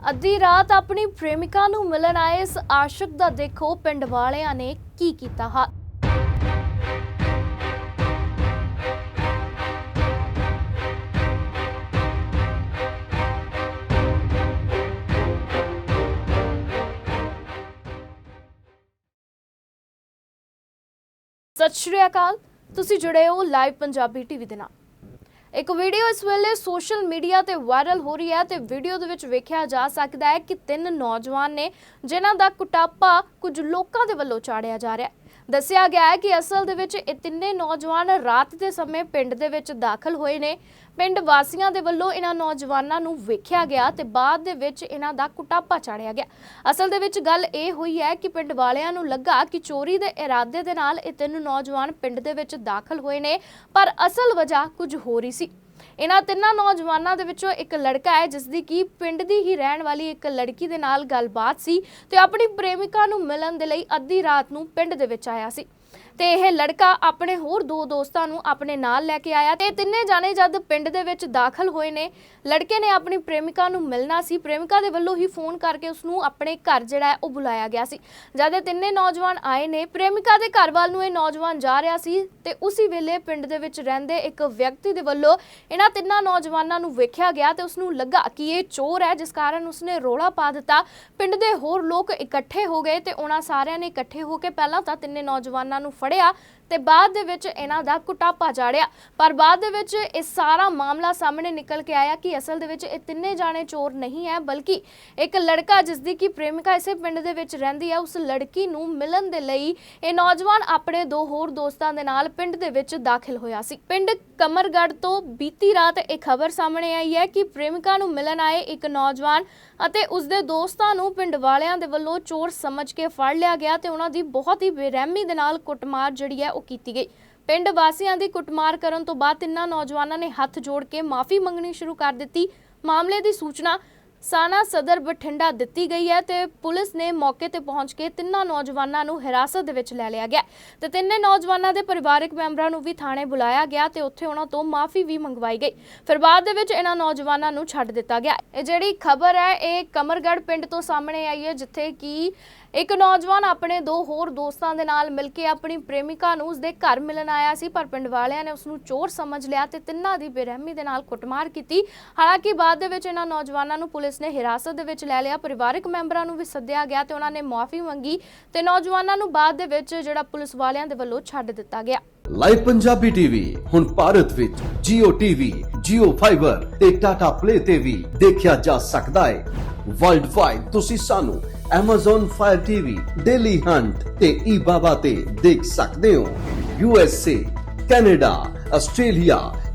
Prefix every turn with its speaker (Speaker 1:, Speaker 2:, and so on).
Speaker 1: ਅੱਧੀ ਰਾਤ ਆਪਣੀ ਪ੍ਰੇਮਿਕਾ ਨੂੰ ਮਿਲਣ ਆਏ ਇਸ ਆਸ਼ਿਕ ਦਾ ਦੇਖੋ ਪਿੰਡ ਵਾਲਿਆਂ ਨੇ ਕੀ ਕੀਤਾ ਹਾਲ। ਸਤਿ ਸ਼੍ਰੀ ਅਕਾਲ, ਤੁਸੀਂ ਜੁੜੇ ਹੋ ਲਾਈਵ ਪੰਜਾਬੀ ਟੀਵੀ ਦੇ ਨਾਲ। ਇੱਕ ਵੀਡੀਓ ਇਸ ਵੇਲੇ ਸੋਸ਼ਲ ਮੀਡੀਆ ਤੇ ਵਾਇਰਲ ਹੋ ਰਹੀ ਹੈ ਤੇ ਵੀਡੀਓ ਦੇ ਵਿੱਚ ਵੇਖਿਆ ਜਾ ਸਕਦਾ ਹੈ ਕਿ ਤਿੰਨ ਨੌਜਵਾਨ ਨੇ ਜਿਨ੍ਹਾਂ ਦਾ ਕੁਟਾਪਾ ਕੁਝ ਲੋਕਾਂ ਦੇ ਵੱਲੋਂ ਚਾੜਿਆ ਜਾ ਰਿਹਾ ਹੈ। ਦੱਸਿਆ ਗਿਆ ਹੈ ਕਿ ਅਸਲ ਦੇ ਵਿੱਚ ਇਹ ਤਿੰਨੇ ਨੌਜਵਾਨ ਰਾਤ ਦੇ ਸਮੇਂ ਪਿੰਡ ਦੇ ਵਿੱਚ ਦਾਖਲ ਹੋਏ ਨੇ। ਪਿੰਡ ਵਾਸੀਆਂ ਦੇ ਵੱਲੋਂ ਇਹਨਾਂ ਨੌਜਵਾਨਾਂ ਨੂੰ ਵੇਖਿਆ ਗਿਆ ਤੇ ਬਾਅਦ ਦੇ ਵਿੱਚ ਇਹਨਾਂ ਦਾ ਕੁਟਾਪਾ ਚਾੜਿਆ ਗਿਆ। ਅਸਲ ਦੇ ਵਿੱਚ ਗੱਲ ਇਹ ਹੋਈ ਹੈ ਕਿ ਪਿੰਡ ਵਾਲਿਆਂ ਨੂੰ ਲੱਗਾ ਕਿ ਚੋਰੀ ਦੇ ਇਰਾਦੇ ਦੇ ਨਾਲ ਇਹ ਤਿੰਨ ਨੌਜਵਾਨ ਪਿੰਡ ਦੇ ਵਿੱਚ ਦਾਖਲ ਹੋਏ ਨੇ, ਪਰ ਅਸਲ ਵਜ੍ਹਾ ਕੁਝ ਹੋਰ ਹੀ ਸੀ। ਇਹਨਾਂ ਤਿੰਨਾਂ ਨੌਜਵਾਨਾਂ ਦੇ ਵਿੱਚੋਂ ਇੱਕ ਲੜਕਾ ਹੈ ਜਿਸ ਦੀ ਕੀ ਪਿੰਡ ਦੀ ਹੀ ਰਹਿਣ ਵਾਲੀ ਇੱਕ ਲੜਕੀ ਦੇ ਨਾਲ ਗੱਲਬਾਤ ਸੀ ਤੇ ਆਪਣੀ ਪ੍ਰੇਮਿਕਾ ਨੂੰ ਮਿਲਣ ਦੇ ਲਈ ਅੱਧੀ ਰਾਤ ਨੂੰ ਪਿੰਡ ਦੇ ਵਿੱਚ ਆਇਆ ਸੀ। ਤੇ ਇਹ ਲੜਕਾ ਆਪਣੇ ਹੋਰ ਦੋ ਦੋਸਤਾਂ ਨੂੰ ਆਪਣੇ ਨਾਲ ਲੈ ਕੇ ਆਇਆ ਤੇ ਤਿੰਨੇ ਜਾਣੇ ਜਦ ਪਿੰਡ ਦੇ ਵਿੱਚ ਦਾਖਲ ਹੋਏ ਨੇ, ਲੜਕੇ ਨੇ ਆਪਣੀ ਪ੍ਰੇਮਿਕਾ ਨੂੰ ਮਿਲਣਾ ਸੀ। ਪ੍ਰੇਮਿਕਾ ਦੇ ਵੱਲੋਂ ਹੀ ਫੋਨ ਕਰਕੇ ਉਸ ਨੂੰ ਆਪਣੇ ਘਰ ਜਿਹੜਾ ਹੈ ਉਹ ਬੁਲਾਇਆ ਗਿਆ ਸੀ। ਜਦ ਇਹ ਤਿੰਨੇ ਨੌਜਵਾਨ ਆਏ ਨੇ, ਪ੍ਰੇਮਿਕਾ ਦੇ ਘਰ ਵੱਲ ਨੂੰ ਇਹ ਨੌਜਵਾਨ ਜਾ ਰਿਹਾ ਸੀ ਤੇ ਉਸੇ ਵੇਲੇ ਪਿੰਡ ਦੇ ਵਿੱਚ ਰਹਿੰਦੇ ਇੱਕ ਵਿਅਕਤੀ ਦੇ ਵੱਲੋਂ ਇਹਨਾਂ ਤਿੰਨਾਂ ਨੌਜਵਾਨਾਂ ਨੂੰ ਵੇਖਿਆ ਗਿਆ ਤੇ ਉਸ ਨੂੰ ਲੱਗਾ ਕਿ ਇਹ ਚੋਰ ਹੈ, ਜਿਸ ਕਾਰਨ ਉਸਨੇ ਰੋਲਾ ਪਾ ਦਿੱਤਾ। ਪਿੰਡ ਦੇ ਹੋਰ ਲੋਕ ਇਕੱਠੇ ਹੋ ਗਏ ਤੇ ਉਹਨਾਂ ਸਾਰਿਆਂ ਨੇ ਇਕੱਠੇ ਹੋ ਕੇ ਪਹਿਲਾਂ ਤਾਂ ਤਿੰਨੇ ਨੌਜਵਾਨਾਂ ਨੂੰ ਫੜਿਆ ਤੇ ਬਾਅਦ ਦੇ ਵਿੱਚ ਇਹਨਾਂ ਦਾ ਕੁਟਾਪਾ ਚਾੜਿਆ ਪਰ ਬਾਅਦ ਦੇ ਵਿੱਚ ਇਹ ਸਾਰਾ ਮਾਮਲਾ ਸਾਹਮਣੇ ਨਿਕਲ ਕੇ ਆਇਆ ਕਿ ਅਸਲ ਦੇ ਵਿੱਚ ਇਹ ਤਿੰਨੇ ਜਾਣੇ ਚੋਰ ਨਹੀਂ ਹੈ, ਬਲਕਿ ਇੱਕ ਲੜਕਾ ਜਿਸ ਦੀ ਕੀ ਪ੍ਰੇਮਿਕਾ ਇਸੇ ਪਿੰਡ ਦੇ ਵਿੱਚ ਰਹਿੰਦੀ ਹੈ, ਉਸ ਲੜਕੀ ਨੂੰ ਮਿਲਣ ਦੇ ਲਈ ਇਹ ਨੌਜਵਾਨ ਆਪਣੇ ਦੋ ਹੋਰ ਦੋਸਤਾਂ ਦੇ ਨਾਲ ਪਿੰਡ ਦੇ ਵਿੱਚ ਦਾਖਲ ਹੋਇਆ ਸੀ। ਪਿੰਡ ਕਮਰਗੜ ਤੋਂ ਬੀਤੀ ਰਾਤ ਇਹ ਖਬਰ ਸਾਹਮਣੇ ਆਈ ਹੈ ਕਿ ਪ੍ਰੇਮਿਕਾ ਨੂੰ ਮਿਲਣ ਆਏ ਇੱਕ ਨੌਜਵਾਨ ਅਤੇ ਉਸਦੇ ਦੋਸਤਾਂ ਨੂੰ ਪਿੰਡ ਵਾਲਿਆਂ ਦੇ ਵੱਲੋਂ ਚੋਰ ਸਮਝ ਕੇ ਫੜ ਲਿਆ ਗਿਆ ਤੇ ਉਹਨਾਂ ਦੀ ਬਹੁਤ ਹੀ ਬੇਰਹਿਮੀ ਦੇ ਨਾਲ ਕੁੱਟਮਾਰ ਜਿਹੜੀ ਹੈ ਉਹ ਕੀਤੀ ਗਈ। ਪਿੰਡ ਵਾਸੀਆਂ ਦੀ ਕੁੱਟਮਾਰ ਕਰਨ ਤੋਂ ਬਾਅਦ ਤਿੰਨਾਂ ਨੌਜਵਾਨਾਂ ਨੇ ਹੱਥ ਜੋੜ ਕੇ ਮਾਫੀ ਮੰਗਣੀ ਸ਼ੁਰੂ ਕਰ ਦਿੱਤੀ। ਮਾਮਲੇ ਦੀ ਸੂਚਨਾ ਸਾਨਾ ਸਦਰ ਬਠਿੰਡਾ ਦਿੱਤੀ ਗਈ ਹੈ ਤੇ ਪੁਲਿਸ ਨੇ ਮੌਕੇ ਤੇ ਪਹੁੰਚ ਕੇ ਤਿੰਨਾਂ ਨੌਜਵਾਨਾਂ ਨੂੰ ਹਿਰਾਸਤ ਦੇ ਵਿੱਚ ਲੈ ਲਿਆ ਗਿਆ। ਤੇ ਤਿੰਨੇ ਨੌਜਵਾਨਾਂ ਦੇ ਪਰਿਵਾਰਕ ਮੈਂਬਰਾਂ ਨੂੰ ਵੀ ਥਾਣੇ ਬੁਲਾਇਆ ਗਿਆ ਤੇ ਉੱਥੇ ਉਹਨਾਂ ਤੋਂ ਮਾਫੀ ਵੀ ਮੰਗਵਾਈ ਗਈ। ਫਿਰ ਬਾਅਦ ਦੇ ਵਿੱਚ ਇਹਨਾਂ ਨੌਜਵਾਨਾਂ ਨੂੰ ਛੱਡ ਦਿੱਤਾ ਗਿਆ। ਇਹ ਜਿਹੜੀ ਖਬਰ ਹੈ, ਇਹ ਕਮਰਗੜ੍ਹ ਪਿੰਡ ਤੋਂ ਸਾਹਮਣੇ ਆਈ ਹੈ, ਜਿੱਥੇ ਕਿ ਇੱਕ ਨੌਜਵਾਨ ਆਪਣੇ ਦੋ ਹੋਰ ਦੋਸਤਾਂ ਦੇ ਨਾਲ ਮਿਲ ਕੇ ਆਪਣੀ ਪ੍ਰੇਮਿਕਾ ਨੂੰ ਉਸਦੇ ਘਰ ਮਿਲਣ ਆਇਆ ਸੀ, ਪਰ ਪਿੰਡ ਵਾਲਿਆਂ ਨੇ ਉਸ ਨੂੰ ਚੋਰ ਸਮਝ ਲਿਆ ਤੇ ਤਿੰਨਾਂ ਦੀ ਬੇਰਹਿਮੀ ਦੇ ਨਾਲ ਕੁੱਟਮਾਰ ਕੀਤੀ। ਹਾਲਾਂਕਿ ਬਾਅਦ ਦੇ ਵਿੱਚ ਇਹਨਾਂ ਨੌਜਵਾਨਾਂ ਨੂੰ ਪੁਲਿਸ ਨੇ ਹਿਰਾਸਤ ਦੇ ਵਿੱਚ ਲੈ ਲਿਆ। ਪਰਿਵਾਰਕ ਮੈਂਬਰਾਂ ਨੂੰ ਵੀ ਸੱਦਿਆ ਗਿਆ ਤੇ ਉਹਨਾਂ ਨੇ ਮਾਫੀ ਮੰਗੀ ਤੇ ਨੌਜਵਾਨਾਂ ਨੂੰ ਬਾਅਦ ਦੇ ਵਿੱਚ ਜਿਹੜਾ ਪੁਲਿਸ ਵਾਲਿਆਂ ਦੇ ਵੱਲੋਂ ਛੱਡ ਦਿੱਤਾ ਗਿਆ।
Speaker 2: ਲਾਈਵ ਪੰਜਾਬੀ ਟੀਵੀ ਹੁਣ ਭਾਰਤ ਵਿੱਚ Jio TV, Jio Fiber ਤੇ Tata Play ਤੇ ਵੀ ਦੇਖਿਆ ਜਾ ਸਕਦਾ ਹੈ। ਵਰਲਡ ਵਾਈਡ ਤੁਸੀਂ ਸਾਨੂੰ Amazon Fire TV, Daily Hunt ਤੇ eBaba ਤੇ ਦੇਖ ਸਕਦੇ ਹੋ। USA, Canada, Australia,